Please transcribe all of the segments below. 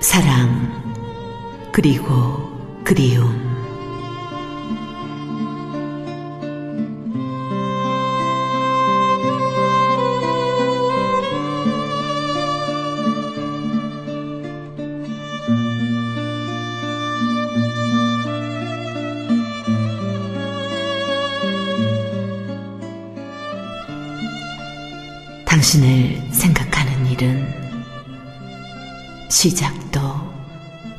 사랑, 그리고 그리움. 당신을 생각하는 일은 시작도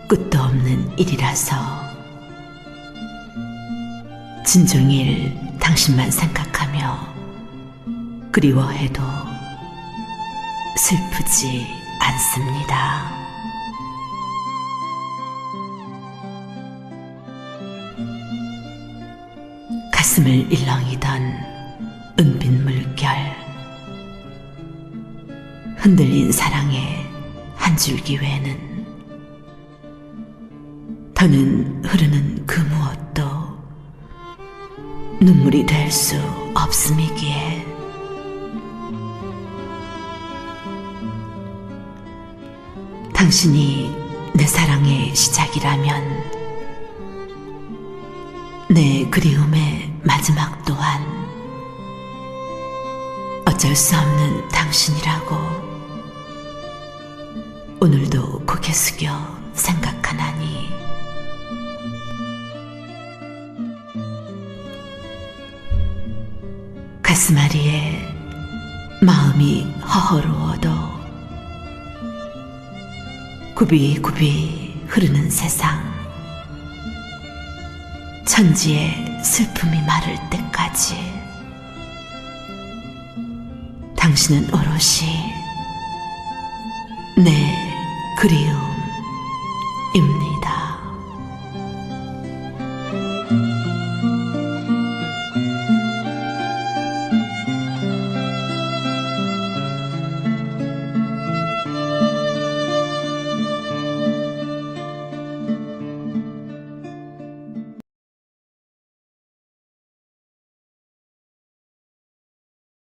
끝도 없는 일이라서 진종일 당신만 생각하며 그리워해도 슬프지 않습니다. 가슴을 일렁이던 흔들린 사랑의 한 줄기 외에는 더는 흐르는 그 무엇도 눈물이 될 수 없음이기에. 당신이 내 사랑의 시작이라면 내 그리움의 마지막 또한 어쩔 수 없는 당신이라고 오늘도 고개 숙여 생각하나니. 가슴앓이에 마음이 허허로워도 굽이굽이 흐르는 세상 천지의 슬픔이 마를 때까지 당신은 오롯이 그리움 입니다.